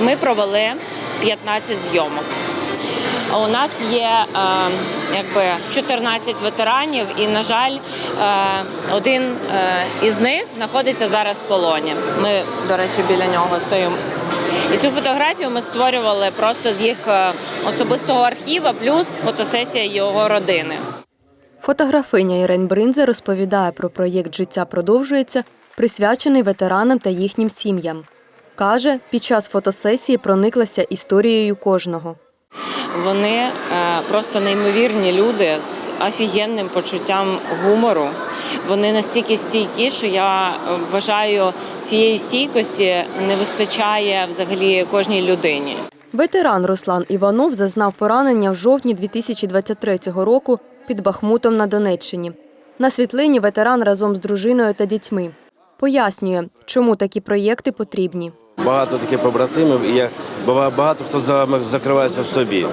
Ми провели 15 зйомок. У нас є е, якби 14 ветеранів, і, на жаль, е, один е, із них знаходиться зараз в полоні. Ми, до речі, біля нього стоїмо. І цю фотографію ми створювали просто з їх особистого архіва, плюс фотосесія його родини. Фотографиня Ірен Бринзе розповідає про проєкт Життя продовжується, присвячений ветеранам та їхнім сім'ям. Каже, під час фотосесії прониклася історією кожного. Вони е, просто неймовірні люди з офігенним почуттям гумору. Вони настільки стійкі, що я вважаю, цієї стійкості не вистачає взагалі кожній людині. Ветеран Руслан Іванов зазнав поранення в жовтні 2023 року під Бахмутом на Донеччині. На світлині ветеран разом з дружиною та дітьми. Пояснює, чому такі проєкти потрібні. Багато таких побратимів, і я багато хто закривається в собі.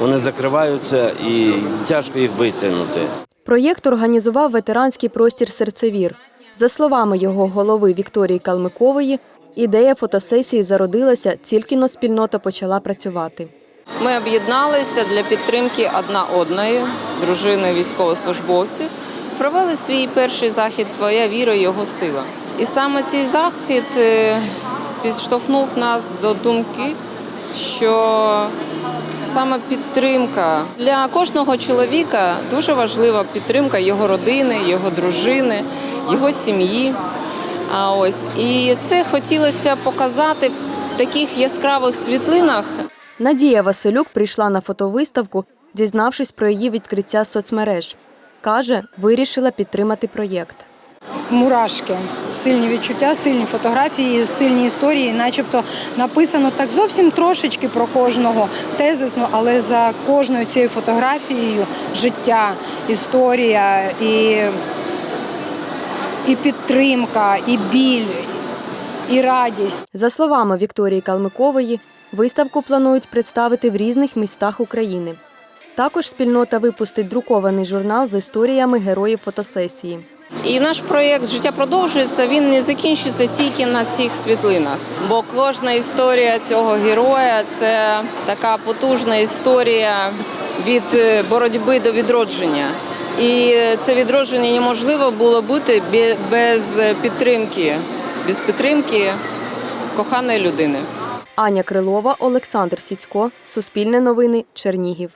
Вони закриваються і тяжко їх витягнути. Проєкт організував ветеранський простір серцевір. За словами його голови Вікторії Калмикової, ідея фотосесії зародилася, тільки но спільнота почала працювати. Ми об'єдналися для підтримки одна одної, дружини військовослужбовців. Провели свій перший захід Твоя віра, його сила. І саме цей захід е, підштовхнув нас до думки, що саме підтримка для кожного чоловіка дуже важлива підтримка його родини, його дружини, його сім'ї. А ось і це хотілося показати в таких яскравих світлинах, Надія Василюк прийшла на фотовиставку, дізнавшись про її відкриття соцмереж. Каже, вирішила підтримати проєкт. мурашки, сильні відчуття, сильні фотографії, сильні історії, начебто написано так зовсім трошечки про кожного тезисно, але за кожною цією фотографією життя, історія і, і підтримка, і біль, і радість. За словами Вікторії Калмикової, виставку планують представити в різних містах України. Також спільнота випустить друкований журнал з історіями героїв фотосесії. І наш проєкт Життя продовжується. Він не закінчується тільки на цих світлинах. Бо кожна історія цього героя це така потужна історія від е, боротьби до відродження. І це відродження неможливо було бути без підтримки, без підтримки коханої людини. Аня Крилова, Олександр Сіцько, Суспільне новини, Чернігів.